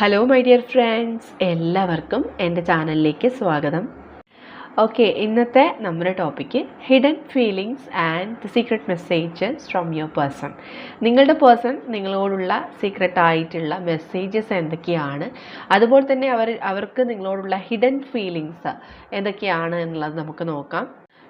Hello my dear friends എല്ലാവർക്കും എന്റെ ചാനലിലേക്ക് സ്വാഗതം. ഓക്കെ ഇന്നത്തെ നമ്മുടെ topic hidden feelings and the secret messages from your person നിങ്ങളുടെ പേഴ്സൺ നിങ്ങളോടുള്ള സീക്രട്ട് ആയിട്ടുള്ള മെസ്സേജസ് എന്തൊക്കെയാണ്? അതുപോലെ തന്നെ അവർ അവർക്ക് നിങ്ങളോടുള്ള ഹിഡൻ ഫീലിങ്സ് എന്തൊക്കെയാണ് എന്നുള്ളത് നമുക്ക് നോക്കാം.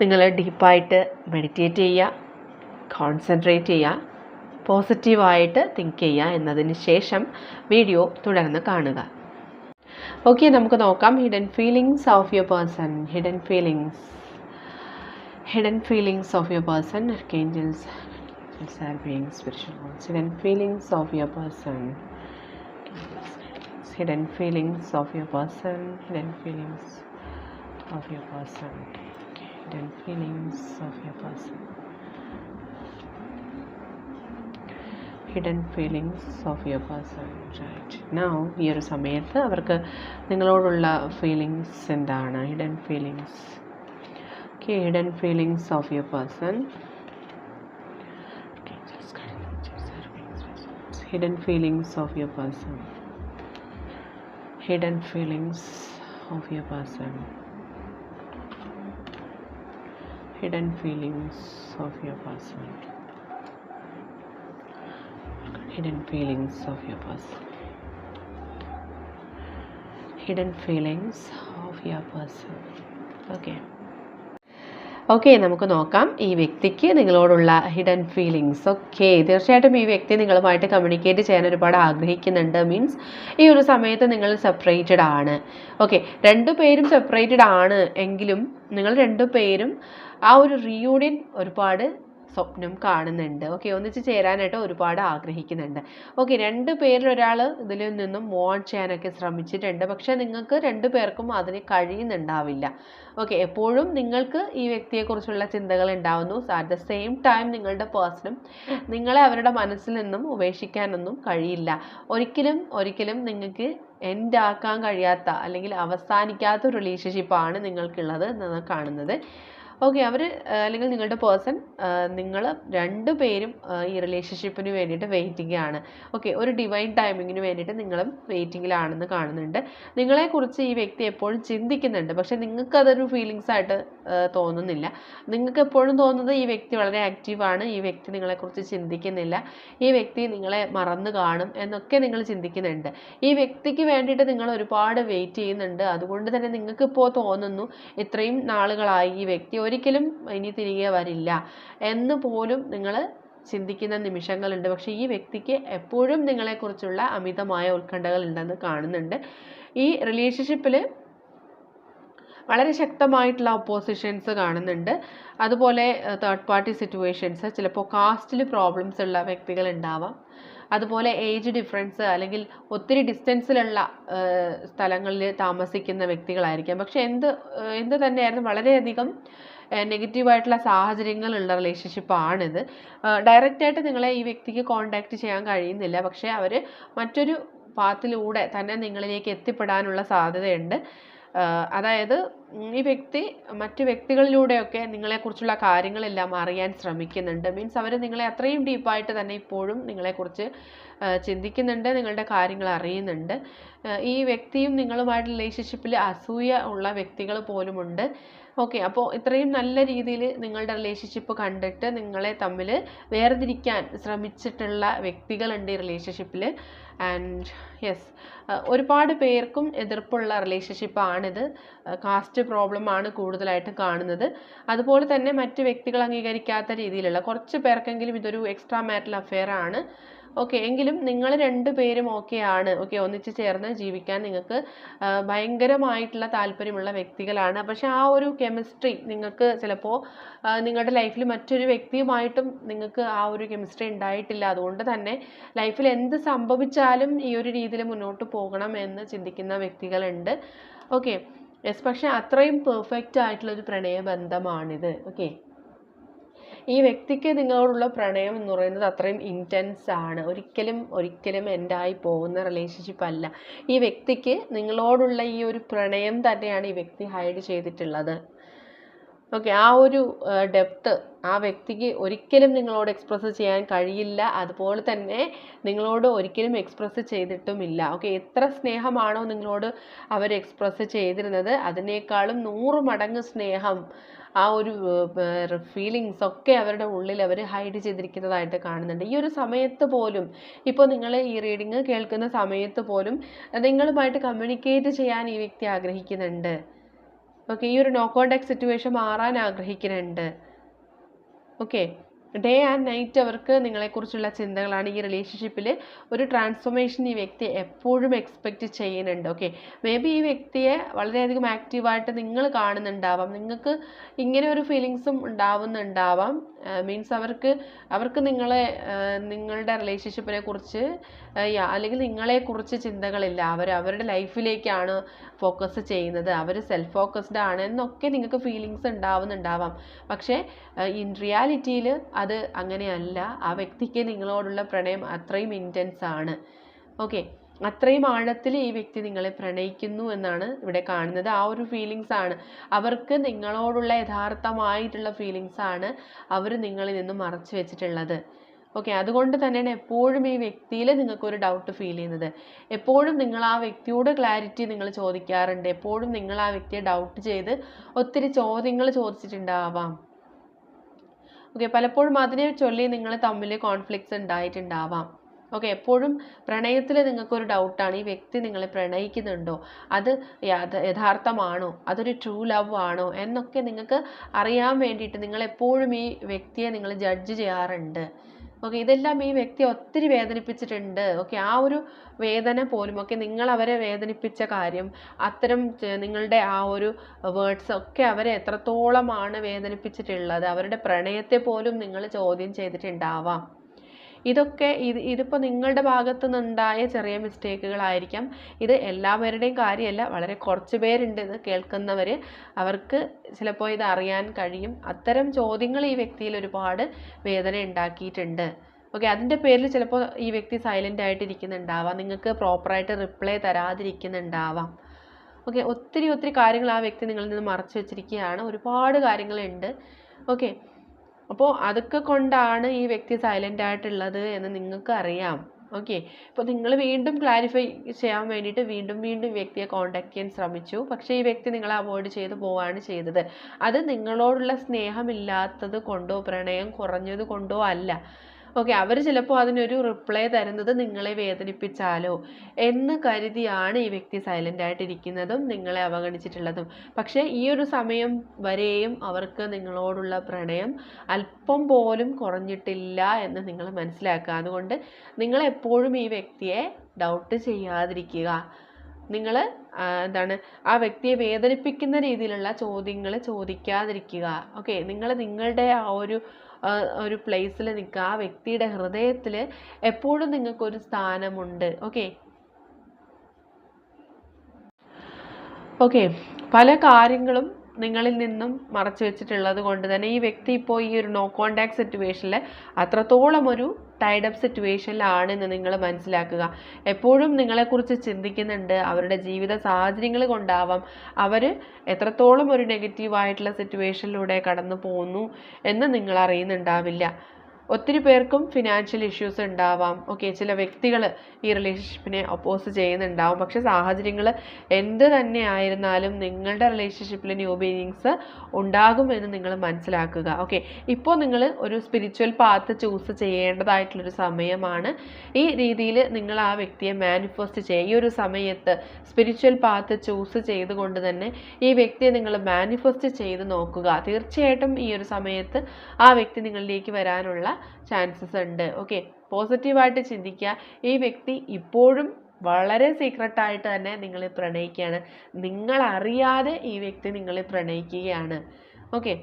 നിങ്ങൾ ഡീപ്പായിട്ട് മെഡിറ്റേറ്റ് ചെയ്യുക കോൺസെൻട്രേറ്റ് ചെയ്യുക പോസിറ്റീവായിട്ട് തിങ്ക് ചെയ്യുക എന്നതിന് ശേഷം വീഡിയോ തുടർന്ന് കാണുക. ഓക്കെ നമുക്ക് നോക്കാം. Hidden feelings of your person hidden feelings hidden feelings of your person archangels are being spiritual ones. Hidden feelings of your person. Hidden feelings of your person. Of your person. okay. Hidden feelings of your person. Hidden feelings of your person right now ഈ ഒരു സമയത്ത് അവർക്ക് നിങ്ങളോടുള്ള feelings എന്താണ്? Hidden feelings okay hidden feelings of your person hidden feelings of your person hidden feelings of your person hidden feelings of your person hidden feelings of your person hidden feelings of your person. Okay okay നമുക്ക് നോക്കാം. ഈ വ്യക്തിക്ക് നിങ്ങളോടുള്ള hidden feelings okay തീർച്ചയായിട്ടും ഈ വ്യക്തി നിങ്ങളുമായിട്ട് communicate ചെയ്യാൻ ഒരുപാട് ആഗ്രഹിക്കുന്നുണ്ട്. മീൻസ് ഈ ഒരു സമയത്ത് നിങ്ങൾ സെപ്പറേറ്റഡ് ആണ്. ഓക്കെ രണ്ടു പേരും സെപ്പറേറ്റഡ് ആണ് എങ്കിലും നിങ്ങൾ രണ്ടു പേരും ആ ഒരു റീയൂണിയൻ ഒരുപാട് സ്വപ്നം കാണുന്നുണ്ട്. ഓക്കെ ഒന്നിച്ച് ചേരാനായിട്ട് ഒരുപാട് ആഗ്രഹിക്കുന്നുണ്ട്. ഓക്കെ രണ്ട് പേരിൽ ഒരാൾ ഇതിൽ നിന്നും മോൺ ചെയ്യാനൊക്കെ ശ്രമിച്ചിട്ടുണ്ട്. പക്ഷേ നിങ്ങൾക്ക് രണ്ടു പേർക്കും അതിന് കഴിയുന്നുണ്ടാവില്ല. ഓക്കെ എപ്പോഴും നിങ്ങൾക്ക് ഈ വ്യക്തിയെക്കുറിച്ചുള്ള ചിന്തകൾ ഉണ്ടാവുന്നു. അറ്റ് ദ സെയിം ടൈം നിങ്ങളുടെ പേഴ്സണും നിങ്ങളെ അവരുടെ മനസ്സിൽ നിന്നും ഉപേക്ഷിക്കാനൊന്നും കഴിയില്ല. ഒരിക്കലും ഒരിക്കലും നിങ്ങൾക്ക് എൻഡ് ആക്കാൻ കഴിയാത്ത അല്ലെങ്കിൽ അവസാനിക്കാത്ത ഒരു റിലേഷൻഷിപ്പാണ് നിങ്ങൾക്കുള്ളത് എന്നാണ് കാണുന്നത്. ഓക്കെ അവർ അല്ലെങ്കിൽ നിങ്ങളുടെ പേഴ്സൺ നിങ്ങൾ രണ്ടുപേരും ഈ റിലേഷൻഷിപ്പിന് വേണ്ടിയിട്ട് വെയിറ്റിംഗ് ആണ്. ഓക്കെ ഒരു ഡിവൈൻ ടൈമിങ്ങിന് വേണ്ടിയിട്ട് നിങ്ങളും വെയിറ്റിങ്ങിലാണെന്ന് കാണുന്നുണ്ട്. നിങ്ങളെക്കുറിച്ച് ഈ വ്യക്തി എപ്പോഴും ചിന്തിക്കുന്നുണ്ട്. പക്ഷേ നിങ്ങൾക്കതൊരു ഫീലിങ്സ് ആയിട്ട് തോന്നുന്നില്ല. നിങ്ങൾക്ക് എപ്പോഴും തോന്നുന്നത് ഈ വ്യക്തി വളരെ ആക്റ്റീവാണ് ഈ വ്യക്തി നിങ്ങളെക്കുറിച്ച് ചിന്തിക്കുന്നില്ല. ഈ വ്യക്തി നിങ്ങളെ മറന്നു കാണും എന്നൊക്കെ നിങ്ങൾ ചിന്തിക്കുന്നുണ്ട്. ഈ വ്യക്തിക്ക് വേണ്ടിയിട്ട് നിങ്ങൾ ഒരുപാട് വെയിറ്റ് ചെയ്യുന്നുണ്ട്. അതുകൊണ്ട് തന്നെ നിങ്ങൾക്ക് ഇപ്പോൾ തോന്നുന്നു ഇത്രയും നാളുകളായി ഈ വ്യക്തി ഒരിക്കലും ഇനി തിരികെ വരില്ല എന്ന് പോലും നിങ്ങൾ ചിന്തിക്കുന്ന നിമിഷങ്ങളുണ്ട്. പക്ഷേ ഈ വ്യക്തിക്ക് എപ്പോഴും നിങ്ങളെക്കുറിച്ചുള്ള അമിതമായ ഉത്കണ്ഠകൾ ഉണ്ടെന്ന് കാണുന്നുണ്ട്. ഈ റിലേഷൻഷിപ്പിൽ വളരെ ശക്തമായിട്ടുള്ള ഒപ്പോസിഷൻസ് കാണുന്നുണ്ട്. അതുപോലെ തേർഡ് പാർട്ടി സിറ്റുവേഷൻസ് ചിലപ്പോൾ കാസ്റ്റിൽ പ്രോബ്ലംസ് ഉള്ള വ്യക്തികൾ ഉണ്ടാവാം. അതുപോലെ ഏജ് ഡിഫറൻസ് അല്ലെങ്കിൽ ഒത്തിരി ഡിസ്റ്റൻസിലുള്ള സ്ഥലങ്ങളിൽ താമസിക്കുന്ന വ്യക്തികളായിരിക്കാം. പക്ഷെ എന്ത് എന്ത് തന്നെയായിരുന്നു വളരെയധികം നെഗറ്റീവായിട്ടുള്ള സാഹചര്യങ്ങളുള്ള റിലേഷൻഷിപ്പാണിത്. ഡയറക്റ്റായിട്ട് നിങ്ങളെ ഈ വ്യക്തിക്ക് കോണ്ടാക്ട് ചെയ്യാൻ കഴിയുന്നില്ല. പക്ഷേ അവർ മറ്റൊരു പാത്തിലൂടെ തന്നെ നിങ്ങളിലേക്ക് എത്തിപ്പെടാനുള്ള സാധ്യതയുണ്ട്. അതായത് ഈ വ്യക്തി മറ്റു വ്യക്തികളിലൂടെയൊക്കെ നിങ്ങളെക്കുറിച്ചുള്ള കാര്യങ്ങളെല്ലാം അറിയാൻ ശ്രമിക്കുന്നുണ്ട്. മീൻസ് അവർ നിങ്ങളെ അത്രയും ഡീപ്പായിട്ട് തന്നെ ഇപ്പോഴും നിങ്ങളെക്കുറിച്ച് ചിന്തിക്കുന്നുണ്ട് നിങ്ങളുടെ കാര്യങ്ങൾ അറിയുന്നുണ്ട്. ഈ വ്യക്തിയും നിങ്ങളുമായിട്ട് റിലേഷൻഷിപ്പിൽ അസൂയ ഉള്ള വ്യക്തികൾ പോലുമുണ്ട്. ഓക്കെ അപ്പോൾ ഇത്രയും നല്ല രീതിയിൽ നിങ്ങളുടെ റിലേഷൻഷിപ്പ് കണ്ടിട്ട് നിങ്ങളെ തമ്മിൽ വേർതിരിക്കാൻ ശ്രമിച്ചിട്ടുള്ള വ്യക്തികളുണ്ട് ഈ റിലേഷൻഷിപ്പിൽ ആൻഡ് യെസ് ഒരുപാട് പേർക്കും എതിർപ്പുള്ള റിലേഷൻഷിപ്പാണിത് കാസ്റ്റ് പ്രോബ്ലം ആണ് കൂടുതലായിട്ട് കാണുന്നത്. അതുപോലെ തന്നെ മറ്റ് വ്യക്തികൾ അംഗീകരിക്കാത്ത രീതിയിലുള്ള കുറച്ച് പേർക്കെങ്കിലും ഇതൊരു എക്സ്ട്രാ മാരിറ്റൽ അഫെയർ ആണ്. ഓക്കെ എങ്കിലും നിങ്ങൾ രണ്ടുപേരും ആണ്. ഓക്കെ ഒന്നിച്ച് ചേർന്ന് ജീവിക്കാൻ നിങ്ങൾക്ക് ഭയങ്കരമായിട്ടുള്ള താല്പര്യമുള്ള വ്യക്തികളാണ്. പക്ഷെ ആ ഒരു കെമിസ്ട്രി നിങ്ങൾക്ക് ചിലപ്പോൾ നിങ്ങളുടെ ലൈഫിൽ മറ്റൊരു വ്യക്തിയുമായിട്ടും നിങ്ങൾക്ക് ആ ഒരു കെമിസ്ട്രി ഉണ്ടായിട്ടില്ല. അതുകൊണ്ട് തന്നെ ലൈഫിൽ എന്ത് സംഭവിച്ചാലും ഈ ഒരു രീതിയിൽ മുന്നോട്ട് പോകണം എന്ന് ചിന്തിക്കുന്ന വ്യക്തികളുണ്ട്. ഓക്കെ യെസ് പക്ഷെ അത്രയും പെർഫെക്റ്റ് ആയിട്ടുള്ളൊരു പ്രണയ ബന്ധമാണിത് ഓക്കെ ഈ വ്യക്തിക്ക് നിങ്ങളോടുള്ള പ്രണയം എന്ന് പറയുന്നത് അത്രയും ഇന്റൻസ് ആണ്. ഒരിക്കലും ഒരിക്കലും എൻഡായി പോകുന്ന റിലേഷൻഷിപ്പ് അല്ല. ഈ വ്യക്തിക്ക് നിങ്ങളോടുള്ള ഈ ഒരു പ്രണയം തന്നെയാണ് ഈ വ്യക്തി ഹൈഡ് ചെയ്തിട്ടുള്ളത്. ഓക്കെ ആ ഒരു ഡെപ്ത് ആ വ്യക്തിക്ക് ഒരിക്കലും നിങ്ങളോട് എക്സ്പ്രസ് ചെയ്യാൻ കഴിയില്ല. അതുപോലെ തന്നെ നിങ്ങളോട് ഒരിക്കലും എക്സ്പ്രസ് ചെയ്തിട്ടുമില്ല. ഓക്കെ എത്ര സ്നേഹമാണോ നിങ്ങളോട് അവർ എക്സ്പ്രസ് ചെയ്തിരുന്നത്. അതിനേക്കാളും നൂറ് മടങ്ങ് സ്നേഹം ആ ഒരു ഫീലിങ്സ് ഒക്കെ അവരുടെ ഉള്ളിൽ അവർ ഹൈഡ് ചെയ്തിരിക്കുന്നതായിട്ട് കാണുന്നുണ്ട്. ഈ ഒരു സമയത്ത് പോലും ഇപ്പോൾ നിങ്ങൾ ഈ റീഡിങ് കേൾക്കുന്ന സമയത്ത് പോലും നിങ്ങളുമായിട്ട് കമ്മ്യൂണിക്കേറ്റ് ചെയ്യാൻ ഈ വ്യക്തി ആഗ്രഹിക്കുന്നുണ്ട്. ഓക്കെ ഈ ഒരു നോ കോണ്ടാക്ട് സിറ്റുവേഷൻ മാറാൻ ആഗ്രഹിക്കുന്നുണ്ട്. ഓക്കെ ഡേ ആൻഡ് നൈറ്റ് അവർക്ക് നിങ്ങളെക്കുറിച്ചുള്ള ചിന്തകളാണ് ഈ റിലേഷൻഷിപ്പിൽ ഒരു ട്രാൻസ്ഫോർമേഷൻ ഈ വ്യക്തി എപ്പോഴും എക്സ്പെക്റ്റ് ചെയ്യുന്നുണ്ട് ഓക്കെ മേ ബി ഈ വ്യക്തിയെ വളരെയധികം ആക്റ്റീവായിട്ട് നിങ്ങൾ കാണുന്നുണ്ടാവാം. നിങ്ങൾക്ക് ഇങ്ങനെ ഒരു ഫീലിങ്സും ഉണ്ടാവുന്നുണ്ടാവാം. മീൻസ് അവർക്ക് അവർക്ക് നിങ്ങളെ നിങ്ങളുടെ റിലേഷൻഷിപ്പിനെ കുറിച്ച് അല്ലെങ്കിൽ നിങ്ങളെക്കുറിച്ച് ചിന്തകളില്ല. അവർ അവരുടെ ലൈഫിലേക്കാണ് ഫോക്കസ് ചെയ്യുന്നത്. അവർ സെൽഫ് ഫോക്കസ്ഡ് ആണ് എന്നൊക്കെ നിങ്ങൾക്ക് ഫീലിങ്സ് ഉണ്ടാവുന്നുണ്ടാവാം. പക്ഷേ ഇൻ റിയാലിറ്റിയിൽ അത് അങ്ങനെയല്ല. ആ വ്യക്തിക്ക് നിങ്ങളോടുള്ള പ്രണയം അത്രയും ഇന്റൻസ് ആണ്. ഓക്കെ അത്രയും ആഴത്തിൽ ഈ വ്യക്തി നിങ്ങളെ പ്രണയിക്കുന്നു എന്നാണ് ഇവിടെ കാണുന്നത്. ആ ഒരു ഫീലിങ്സ് ആണ്. അവർക്ക് നിങ്ങളോടുള്ള യഥാർത്ഥമായിട്ടുള്ള ഫീലിങ്സ് ആണ് അവർ നിങ്ങളിൽ നിന്ന് മറച്ചു വെച്ചിട്ടുള്ളത്. ഓക്കെ അതുകൊണ്ട് തന്നെയാണ് എപ്പോഴും ഈ വ്യക്തിയിൽ നിങ്ങൾക്കൊരു ഡൗട്ട് ഫീൽ ചെയ്യുന്നത്. എപ്പോഴും നിങ്ങൾ ആ വ്യക്തിയോട് ക്ലാരിറ്റി നിങ്ങൾ ചോദിക്കാറുണ്ട്. എപ്പോഴും നിങ്ങൾ ആ വ്യക്തിയെ ഡൗട്ട് ചെയ്ത് ഒത്തിരി ചോദ്യങ്ങൾ ചോദിച്ചിട്ടുണ്ടാവാം. ഓക്കെ പലപ്പോഴും അതിനെ ചൊല്ലി നിങ്ങൾ തമ്മിൽ കോൺഫ്ലിക്ട്സ് ഉണ്ടായിട്ടുണ്ടാവാം. ഓക്കെ എപ്പോഴും പ്രണയത്തിൽ നിങ്ങൾക്കൊരു ഡൗട്ടാണ് ഈ വ്യക്തി നിങ്ങളെ പ്രണയിക്കുന്നുണ്ടോ? അത് യഥാർത്ഥമാണോ? അതൊരു ട്രൂ ലവ് ആണോ? എന്നൊക്കെ നിങ്ങൾക്ക് അറിയാൻ വേണ്ടിയിട്ട് നിങ്ങൾ എപ്പോഴും ഈ വ്യക്തിയെ നിങ്ങൾ ജഡ്ജ് ചെയ്യാറുണ്ട്. ഓക്കെ ഇതെല്ലാം ഈ വ്യക്തി ഒത്തിരി വേദനിപ്പിച്ചിട്ടുണ്ട്. ഓക്കെ ആ ഒരു വേദന പോലും ഓക്കെ നിങ്ങൾ അവരെ വേദനിപ്പിച്ച കാര്യം അത്തരം നിങ്ങളുടെ ആ ഒരു വേർഡ്സ് ഒക്കെ അവരെ എത്രത്തോളമാണ് വേദനിപ്പിച്ചിട്ടുള്ളത് അവരുടെ പ്രണയത്തെ പോലും നിങ്ങൾ ചോദ്യം ചെയ്തിട്ടുണ്ടാവാം. ഇതൊക്കെ ഇത് ഇതിപ്പോൾ നിങ്ങളുടെ ഭാഗത്തു നിന്നുണ്ടായ ചെറിയ മിസ്റ്റേക്കുകളായിരിക്കാം. ഇത് എല്ലാവരുടെയും കാര്യമല്ല വളരെ കുറച്ച് പേരുണ്ട് ഇത് കേൾക്കുന്നവർ അവർക്ക് ചിലപ്പോൾ ഇത് അറിയാൻ കഴിയും. അത്തരം ചോദ്യങ്ങൾ ഈ വ്യക്തിയിൽ ഒരുപാട് വേദന ഉണ്ടാക്കിയിട്ടുണ്ട്. ഓക്കെ അതിന്റെ പേരിൽ ചിലപ്പോൾ ഈ വ്യക്തി സൈലന്റ് ആയിട്ട് ഇരിക്കുന്നുണ്ടാവാം നിങ്ങൾക്ക് പ്രോപ്പറായിട്ട് റിപ്ലൈ തരാതിരിക്കുന്നുണ്ടാവാം. ഓക്കെ ഒത്തിരി ഒത്തിരി കാര്യങ്ങൾ ആ വ്യക്തി നിങ്ങളിൽ നിന്ന് മറച്ചു വെച്ചിരിക്കുകയാണ്. ഒരുപാട് കാര്യങ്ങളുണ്ട്. ഓക്കെ അപ്പോൾ അതൊക്കെ കൊണ്ടാണ് ഈ വ്യക്തി സൈലന്റ് ആയിട്ടുള്ളത് എന്ന് നിങ്ങൾക്ക് അറിയാം ഓക്കെ അപ്പോൾ നിങ്ങൾ വീണ്ടും ക്ലാരിഫൈ ചെയ്യാൻ വേണ്ടിയിട്ട് വീണ്ടും വീണ്ടും വ്യക്തിയെ കോണ്ടാക്ട് ചെയ്യാൻ ശ്രമിച്ചു. പക്ഷേ ഈ വ്യക്തി നിങ്ങളെ അവോയ്ഡ് ചെയ്ത് പോവുകയാണ് ചെയ്തത്. അത് നിങ്ങളോടുള്ള സ്നേഹമില്ലാത്തത് കൊണ്ടോ പ്രണയം കുറഞ്ഞത് കൊണ്ടോ അല്ല. ഓക്കെ അവർ ചിലപ്പോൾ അതിനൊരു റിപ്ലൈ തരുന്നത് നിങ്ങളെ വേദനിപ്പിച്ചാലോ എന്ന് കരുതിയാണ് ഈ വ്യക്തി സൈലന്റ് ആയിട്ടിരിക്കുന്നതും നിങ്ങളെ അവഗണിച്ചിട്ടുള്ളതും. പക്ഷേ ഈ ഒരു സമയം വരെയും അവർക്ക് നിങ്ങളോടുള്ള പ്രണയം അല്പം പോലും കുറഞ്ഞിട്ടില്ല എന്ന് നിങ്ങൾ മനസ്സിലാക്കുക. അതുകൊണ്ട് നിങ്ങളെപ്പോഴും ഈ വ്യക്തിയെ ഡൗട്ട് ചെയ്യാതിരിക്കുക. നിങ്ങൾ എന്താണ് ആ വ്യക്തിയെ വേദനിപ്പിക്കുന്ന രീതിയിലുള്ള ചോദ്യങ്ങൾ ചോദിക്കാതിരിക്കുക. ഓക്കെ നിങ്ങൾ നിങ്ങളുടെ ആ ഒരു ഒരു പ്ലേസിൽ നിൽക്കുക ആ വ്യക്തിയുടെ ഹൃദയത്തിൽ എപ്പോഴും നിങ്ങൾക്കൊരു സ്ഥാനമുണ്ട്. ഓക്കെ ഓക്കെ പല കാര്യങ്ങളും നിങ്ങളിൽ നിന്നും മറച്ചു വെച്ചിട്ടുള്ളത് കൊണ്ട് തന്നെ ഈ വ്യക്തി ഇപ്പോൾ ഈ ഒരു നോ കോണ്ടാക്ട് സിറ്റുവേഷനിൽ അത്രത്തോളം ഒരു ടൈഡ് അപ്പ് സിറ്റുവേഷനിലാണെന്ന് നിങ്ങൾ മനസ്സിലാക്കുക. എപ്പോഴും നിങ്ങളെക്കുറിച്ച് ചിന്തിക്കുന്നുണ്ട്. അവരുടെ ജീവിത സാഹചര്യങ്ങൾ കൊണ്ടാവാം. അവർ എത്രത്തോളം ഒരു നെഗറ്റീവായിട്ടുള്ള സിറ്റുവേഷനിലൂടെ കടന്നു പോകുന്നു എന്ന് നിങ്ങൾ അറിയുന്നുണ്ടാവില്ല. ഒത്തിരി പേർക്കും ഫിനാൻഷ്യൽ ഇഷ്യൂസ് ഉണ്ടാവാം. ഓക്കെ ചില വ്യക്തികൾ ഈ റിലേഷൻഷിപ്പിനെ ഒപ്പോസ് ചെയ്യുന്നുണ്ടാവും. പക്ഷെ സാഹചര്യങ്ങൾ എന്ത് തന്നെ ആയിരുന്നാലും നിങ്ങളുടെ റിലേഷൻഷിപ്പിൽ ന്യൂ ബീനിങ്സ് ഉണ്ടാകുമെന്ന് നിങ്ങൾ മനസ്സിലാക്കുക. ഓക്കെ ഇപ്പോൾ നിങ്ങൾ ഒരു സ്പിരിച്വൽ പാത്ത് ചൂസ് ചെയ്യേണ്ടതായിട്ടുള്ളൊരു സമയമാണ്. ഈ രീതിയിൽ നിങ്ങൾ ആ വ്യക്തിയെ മാനിഫെസ്റ്റ് ചെയ്യുക ഈ ഒരു സമയത്ത് സ്പിരിച്വൽ പാത്ത് ചൂസ് ചെയ്തുകൊണ്ട് തന്നെ ഈ വ്യക്തിയെ നിങ്ങൾ മാനിഫെസ്റ്റ് ചെയ്ത് നോക്കുക. തീർച്ചയായിട്ടും ഈ ഒരു സമയത്ത് ആ വ്യക്തി നിങ്ങളിലേക്ക് വരാനുള്ള ചാൻസസ് ഉണ്ട്. ഓക്കെ പോസിറ്റീവായിട്ട് ചിന്തിക്കുക. ഈ വ്യക്തി ഇപ്പോഴും വളരെ സീക്രട്ടായിട്ട് തന്നെ നിങ്ങളെ പ്രണയിക്കുകയാണ്. നിങ്ങളറിയാതെ ഈ വ്യക്തി നിങ്ങളെ പ്രണയിക്കുകയാണ്. ഓക്കെ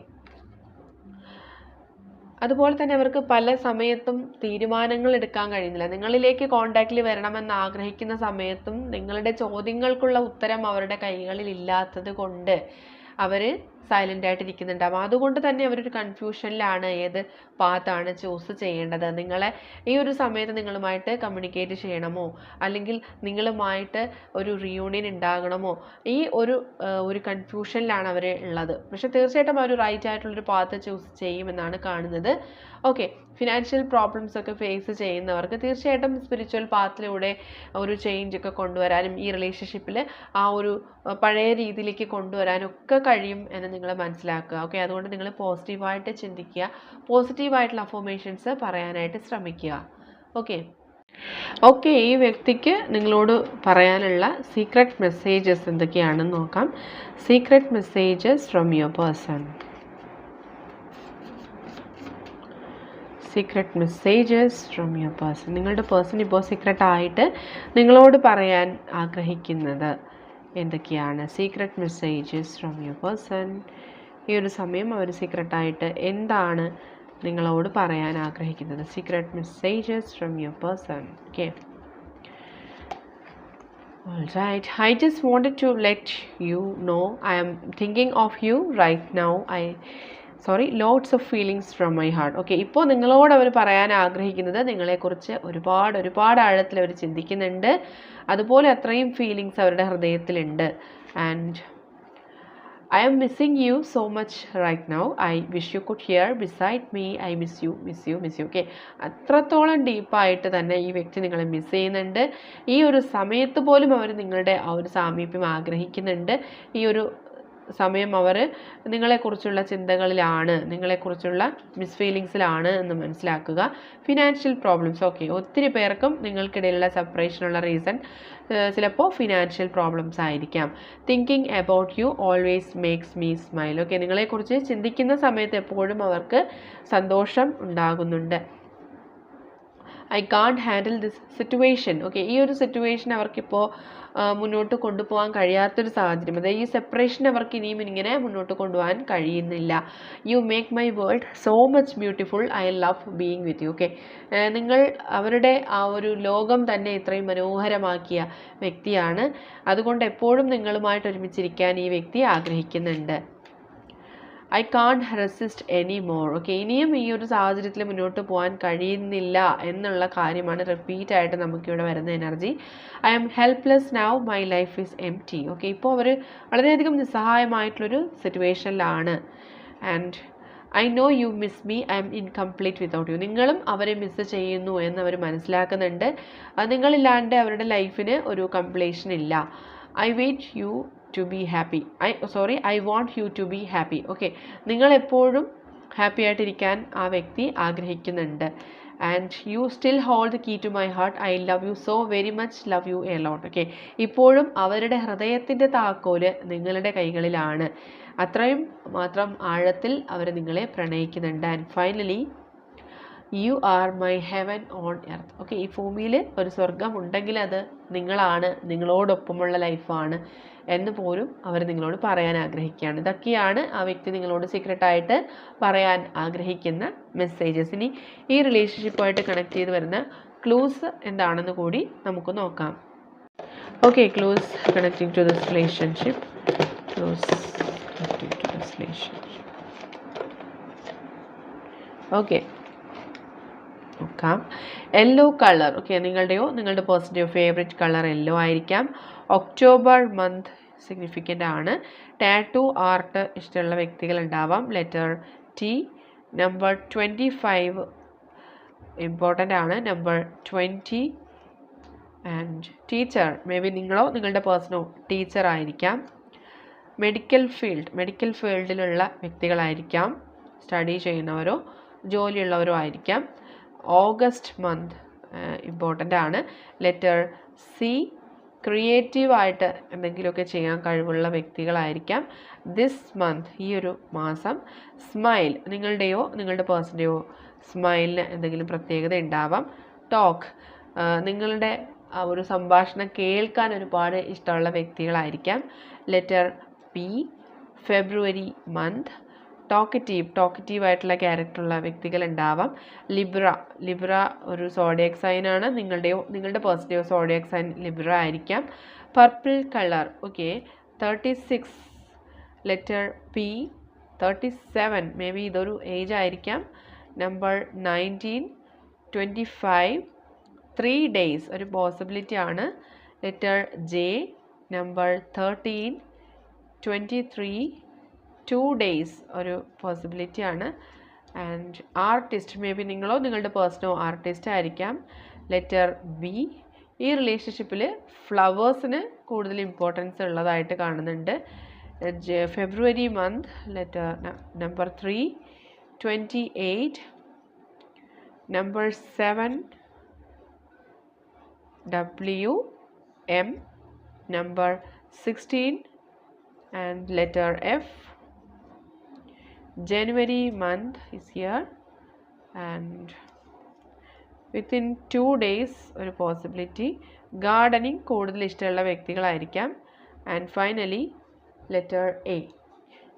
അതുപോലെ തന്നെ അവർക്ക് പല സമയത്തും തീരുമാനങ്ങൾ എടുക്കാൻ കഴിയുന്നില്ല. നിങ്ങളിലേക്ക് കോണ്ടാക്റ്റിൽ വരണമെന്ന് ആഗ്രഹിക്കുന്ന സമയത്തും നിങ്ങളുടെ ചോദ്യങ്ങൾക്കുള്ള ഉത്തരം അവരുടെ കൈകളിൽ ഇല്ലാത്തത് കൊണ്ട് അവർ സൈലന്റ് ആയിട്ട് ഇരിക്കുന്നുണ്ടാവും. അതുകൊണ്ട് തന്നെ അവരൊരു കൺഫ്യൂഷനിലാണ് ഏത് പാത്താണ് ചൂസ് ചെയ്യേണ്ടത്. നിങ്ങളെ ഈ ഒരു സമയത്ത് നിങ്ങളുമായിട്ട് കമ്മ്യൂണിക്കേറ്റ് ചെയ്യണമോ? അല്ലെങ്കിൽ നിങ്ങളുമായിട്ട് ഒരു റിയൂണിയൻ ഉണ്ടാകണമോ? ഈ ഒരു ഒരു കൺഫ്യൂഷനിലാണ് അവർ ഉള്ളത്. പക്ഷെ തീർച്ചയായിട്ടും അവർ റൈറ്റ് ആയിട്ടുള്ളൊരു പാത്ത് ചൂസ് ചെയ്യുമെന്നാണ് കാണുന്നത്. ഓക്കെ ഫിനാൻഷ്യൽ പ്രോബ്ലംസ് ഒക്കെ ഫേസ് ചെയ്യുന്നവർക്ക് തീർച്ചയായിട്ടും സ്പിരിച്വൽ പാത്തിലൂടെ ഒരു ചേഞ്ച് ഒക്കെ കൊണ്ടുവരാനും ഈ റിലേഷൻഷിപ്പിൽ ആ ഒരു പഴയ രീതിയിലേക്ക് കൊണ്ടുവരാനും ഒക്കെ കഴിയും എന്ന് നിങ്ങൾ മനസ്സിലാക്കുക. ഓക്കെ അതുകൊണ്ട് നിങ്ങൾ പോസിറ്റീവായിട്ട് ചിന്തിക്കുക. പോസിറ്റീവായിട്ടുള്ള അഫോമേഷൻസ് പറയാനായിട്ട് ശ്രമിക്കുക. ഓക്കെ. ഓക്കെ ഈ വ്യക്തിക്ക് നിങ്ങളോട് പറയാനുള്ള സീക്രട്ട് മെസ്സേജസ് എന്തൊക്കെയാണെന്ന് നോക്കാം. Secret messages from your person secret messages from your person നിങ്ങളുടെ പേഴ്സൺ ഇപ്പോൾ സീക്രട്ടായിട്ട് നിങ്ങളോട് പറയാൻ ആഗ്രഹിക്കുന്നത്. എന്തൊക്കെയാണ് secret messages from your person ഈ ഒരു സമയം അവർ സീക്രട്ടായിട്ട് എന്താണ് നിങ്ങളോട് പറയാൻ ആഗ്രഹിക്കുന്നത്? Secret messages from your person okay Alright, I just wanted to let you know I am thinking of you right now. I sorry lots of feelings from my heart okay ഇപ്പോൾ നിങ്ങളോട് അവർ പറയാൻ ആഗ്രഹിക്കുന്നത് നിങ്ങളെക്കുറിച്ച് ഒരുപാട് ഒരുപാട് ആഴത്തിൽ അവർ ചിന്തിക്കുന്നുണ്ട്. അതുപോലെ അത്രയും ഫീലിങ്സ് അവരുടെ ഹൃദയത്തിലുണ്ട്. And I'm missing you so much right now I wish you could here beside me I miss you miss you miss you okay അത്രത്തോളം ഡീപ്പായിട്ട് തന്നെ ഈ വ്യക്തി നിങ്ങളെ മിസ് ചെയ്യുന്നുണ്ട്. ഈ ഒരു സമയത്ത് പോലും അവർ നിങ്ങളുടെ ആ ഒരു സാമീപ്യം ആഗ്രഹിക്കുന്നുണ്ട്. ഈ ഒരു സമയം അവർ നിങ്ങളെക്കുറിച്ചുള്ള ചിന്തകളിലാണ് നിങ്ങളെക്കുറിച്ചുള്ള മിസ് ഫീലിങ്സിലാണ് എന്ന് മനസ്സിലാക്കുക. ഫിനാൻഷ്യൽ പ്രോബ്ലംസ് ഓക്കെ ഒത്തിരി പേർക്കും നിങ്ങൾക്കിടയിലുള്ള സെപ്പറേഷനുള്ള റീസൺ ചിലപ്പോൾ ഫിനാൻഷ്യൽ പ്രോബ്ലംസ് ആയിരിക്കാം. Thinking about you always makes me smile okay നിങ്ങളെക്കുറിച്ച് ചിന്തിക്കുന്ന സമയത്ത് എപ്പോഴും അവർക്ക് സന്തോഷം ഉണ്ടാകുന്നുണ്ട്. I can't handle this situation. Okay ഈ ഒരു സിറ്റുവേഷൻ അവർക്കിപ്പോൾ മുന്നോട്ട് കൊണ്ടുപോകാൻ കഴിയാത്തൊരു സാഹചര്യം. അതായത് ഈ സെപ്പറേഷൻ അവർക്ക് ഇനിയും ഇങ്ങനെ മുന്നോട്ട് കൊണ്ടുപോകാൻ കഴിയുന്നില്ല. You make my world so much beautiful. I love being with you. Okay നിങ്ങൾ അവരുടെ ആ ഒരു ലോകം തന്നെ ഇത്രയും മനോഹരമാക്കിയ വ്യക്തിയാണ്. അതുകൊണ്ട് എപ്പോഴും നിങ്ങളുമായിട്ട് ഒരുമിച്ചിരിക്കാൻ ഈ വ്യക്തി ആഗ്രഹിക്കുന്നുണ്ട്. I can't resist any more okay ഇനിയും ഈ ഒരു സാഹചര്യത്തിൽ മുന്നോട്ട് പോകാൻ കഴിയുന്നില്ല എന്നുള്ള കാര്യമാണ് റിപ്പീറ്റ് ആയിട്ട് നമുക്കിവിടെ വരുന്ന energy I am helpless now my life is empty okay ഇപ്പോൾ അവർ വളരെയധികം നിസ്സഹായമായിട്ടുള്ളൊരു സിറ്റുവേഷനിലാണ് and I know you miss me I'm incomplete without you നിങ്ങളും അവരെ മിസ് ചെയ്യുന്നു എന്നവർ മനസ്സിലാക്കുന്നുണ്ട്. നിങ്ങളില്ലാണ്ട് അവരുടെ ലൈഫിന് ഒരു കംപ്ലീഷൻ ഇല്ല. I wait you to be happy I sorry I want you to be happy okay നിങ്ങൾ എപ്പോഴും ഹാപ്പി ആയിട്ടിരിക്കാൻ ആ വ്യക്തി ആഗ്രഹിക്കുന്നുണ്ട്. And you still hold the key to my heart I love you so very much love you a lot okay ഇപ്പോഴും അവരുടെ ഹൃദയത്തിന്റെ താക്കോൽ നിങ്ങളുടെ കൈകളിലാണ്. അത്രയും മാത്രം ആഴത്തിൽ അവർ നിങ്ങളെ പ്രണയിക്കുന്നുണ്ട്. And finally you are my heaven on earth okay ഈ ഭൂമിയിൽ ഒരു സ്വർഗം ഉണ്ടെങ്കിൽ അത് നിങ്ങളാണ് നിങ്ങളോടൊപ്പമുള്ള ലൈഫാണ് എന്ന് പോലും അവർ നിങ്ങളോട് പറയാൻ ആഗ്രഹിക്കുകയാണ്. ഇതൊക്കെയാണ് ആ വ്യക്തി നിങ്ങളോട് സീക്രട്ടായിട്ട് പറയാൻ ആഗ്രഹിക്കുന്ന മെസ്സേജസ് ഇനി ഈ റിലേഷൻഷിപ്പുമായിട്ട് കണക്ട് ചെയ്ത് വരുന്ന ക്ലൂസ് എന്താണെന്ന് കൂടി നമുക്ക് നോക്കാം. Okay clues connecting to this relationship clues to relationship okay നോക്കാം. യെല്ലോ കളർ ഓക്കെ നിങ്ങളുടെയോ നിങ്ങളുടെ പേഴ്സന്റെയോ ഫേവറേറ്റ് കളർ യെല്ലോ ആയിരിക്കാം. ഒക്ടോബർ മന്ത് സിഗ്നിഫിക്കന്റ് ആണ്. ടാറ്റു ആർട്ട് ഇഷ്ടമുള്ള വ്യക്തികൾ ഉണ്ടാവാം. Letter T number twenty five important ആണ്. Number twenty and teacher may be നിങ്ങളോ നിങ്ങളുടെ പേഴ്സണോ ടീച്ചർ ആയിരിക്കാം. മെഡിക്കൽ ഫീൽഡ് മെഡിക്കൽ ഫീൽഡിലുള്ള വ്യക്തികളായിരിക്കാം. സ്റ്റഡി ചെയ്യുന്നവരോ ജോലിയുള്ളവരോ ആയിരിക്കാം. ഓഗസ്റ്റ് മന്ത് ഇമ്പോർട്ടന്റ് ആണ്. ലെറ്റർ സി ക്രിയേറ്റീവായിട്ട് എന്തെങ്കിലുമൊക്കെ ചെയ്യാൻ കഴിവുള്ള വ്യക്തികളായിരിക്കാം. ദിസ് മന്ത് ഈ ഒരു മാസം സ്മൈൽ നിങ്ങളുടെയോ നിങ്ങളുടെ പേഴ്സന്റെയോ സ്മൈലിന് എന്തെങ്കിലും പ്രത്യേകത ഉണ്ടാവാം. ടോക്ക് നിങ്ങളുടെ ആ ഒരു സംഭാഷണം കേൾക്കാൻ ഒരുപാട് ഇഷ്ടമുള്ള വ്യക്തികളായിരിക്കാം. Letter P February month talkative talkative ആയിട്ടുള്ള ക്യാരക്ടറുള്ള വ്യക്തികൾ ഉണ്ടാവാം ലിബ്ര ലിബ്ര ഒരു സോഡിയക് സൈൻ ആണ്. നിങ്ങളുടെയോ നിങ്ങളുടെ പോസിറ്റീവ് സോഡിയക് സൈൻ ലിബ്ര ആയിരിക്കാം. Purple colour okay thirty six letter P thirty seven may be ഇതൊരു ഏജ് ആയിരിക്കാം. Number nineteen twenty five three days ഒരു പോസിബിലിറ്റി ആണ്. Letter J number thirteen twenty three two days ഒരു possibility ആണ്. And artist may be നിങ്ങളോ നിങ്ങളുടെ പേഴ്സണോ artist ആയിരിക്കാം. ലെറ്റർ ബി ഈ റിലേഷൻഷിപ്പിൽ ഫ്ലവേഴ്സിന് കൂടുതൽ ഇമ്പോർട്ടൻസ് ഉള്ളതായിട്ട് കാണുന്നുണ്ട്. February month letter number three twenty eight number seven W M number sixteen and letter F January month is here and within two days ഒരു പോസിബിലിറ്റി ഗാർഡനിങ് കൂടുതൽ ഇഷ്ടമുള്ള വ്യക്തികളായിരിക്കാം. ആൻഡ് ഫൈനലി ലെറ്റർ എ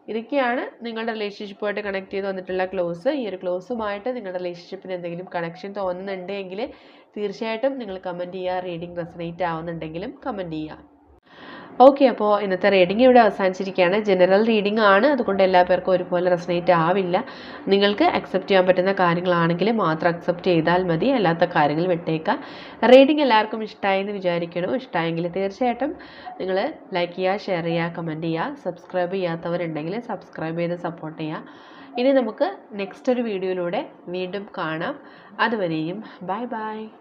ഇതൊക്കെയാണ് നിങ്ങളുടെ റിലേഷൻഷിപ്പുമായിട്ട് connect ചെയ്ത് വന്നിട്ടുള്ള close ഈ ഒരു ക്ലോസുമായിട്ട് നിങ്ങളുടെ റിലേഷൻഷിപ്പിന് എന്തെങ്കിലും കണക്ഷൻ തോന്നുന്നുണ്ടെങ്കിൽ തീർച്ചയായിട്ടും നിങ്ങൾ കമന്റ് ചെയ്യുക റീഡിംഗ് റെസനേറ്റ് ആവുന്നുണ്ടെങ്കിലും കമന്റ് ചെയ്യുക ഓക്കെ അപ്പോൾ ഇന്നത്തെ റീഡിംഗ് ഇവിടെ അവസാനിച്ചിരിക്കുകയാണ്. ജനറൽ റീഡിംഗ് ആണ്. അതുകൊണ്ട് എല്ലാ പേർക്കും ഒരുപോലെ റെസനേറ്റ് ആവില്ല. നിങ്ങൾക്ക് അക്സെപ്റ്റ് ചെയ്യാൻ പറ്റുന്ന കാര്യങ്ങളാണെങ്കിൽ മാത്രം അക്സെപ്റ്റ് ചെയ്താൽ മതി. അല്ലാത്ത കാര്യങ്ങൾ വിട്ടേക്കാം റീഡിംഗ് എല്ലാവർക്കും ഇഷ്ടമായി എന്ന് വിചാരിക്കണോ ഇഷ്ടമായെങ്കിൽ തീർച്ചയായിട്ടും നിങ്ങൾ ലൈക്ക് ചെയ്യുക ഷെയർ ചെയ്യുക കമന്റ് ചെയ്യുക. സബ്സ്ക്രൈബ് ചെയ്യാത്തവരുണ്ടെങ്കിൽ സബ്സ്ക്രൈബ് ചെയ്ത് സപ്പോർട്ട് ചെയ്യുക. ഇനി നമുക്ക് നെക്സ്റ്റ് ഒരു വീഡിയോയിലൂടെ വീണ്ടും കാണാം. അതുവരെയും ബൈ ബൈ